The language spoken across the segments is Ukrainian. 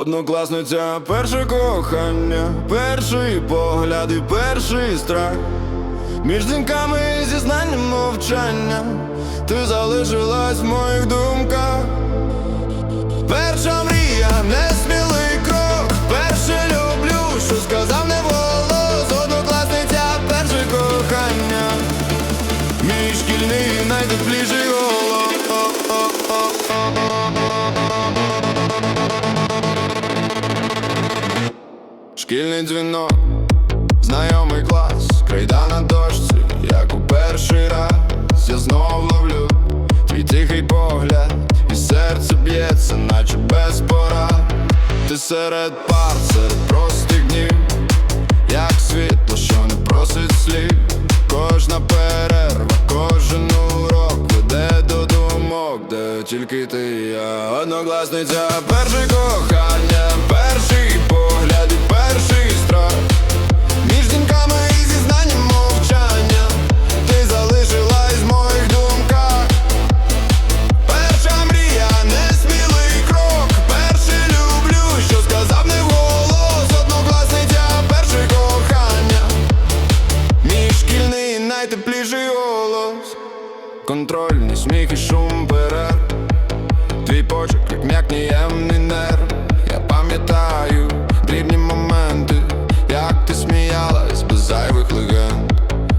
Однокласниця, перше кохання, перший погляд і перший страх. Між дзвінками і зізнанням мовчання, ти залишилась в моїх думках. Шкільний дзвінок, знайомий клас, крейда на дошці, як у перший раз я знов ловлю твій тихий погляд, і серце б'ється, наче без порад. Ти серед пар, серед простих днів, як світло, що не просить слів. Кожна перерва, кожен урок веде до думок, де тільки ти я однокласниця, перше кохання, найтепліший голос Контрольний сміх і шум перер. Твій почерк, як м'як ніємний нерв. Я пам'ятаю дрібні моменти Як ти сміялась без зайвих легенд.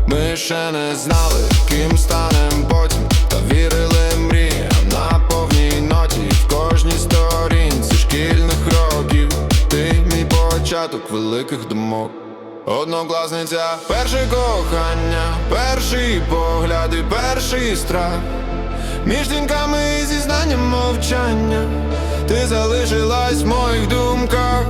Ми ще не знали, ким станем потім Та вірили мріям на повній ноті. В кожній сторінці шкільних років Ти мій початок великих думок Однокласниця, перше кохання, перший погляд і перший страх. Між дзвінками і зізнанням мовчання, ти залишилась в моїх думках.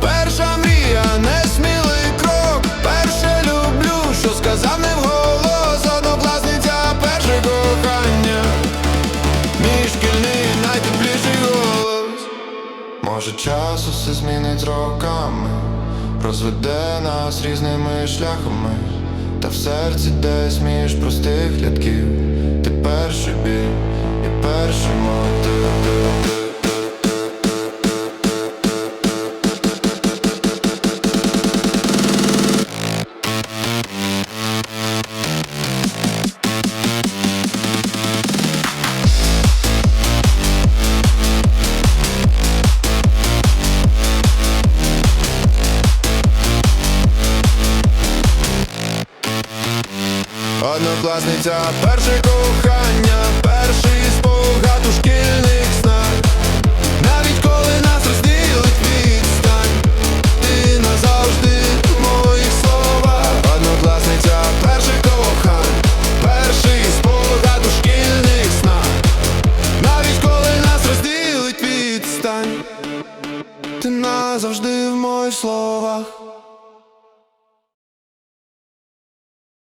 Перша мрія, несмілий крок, перше люблю, що сказав не вголос, однокласниця, перше кохання, мій шкільний найтепліший голос. Може час усе змінить роками, розведе нас різними шляхами, та в серці десь між простих рядків. Ти перший біль і перший мотив Однокласниця, перше кохання, перший спогад у шкільних снах. Навіть коли нас розділить відстань Ти назавжди в моїх словах. Однокласниця, перше кохання, перший спогад у шкільних снах. Навіть коли нас розділить відстань Ти назавжди в моїх словах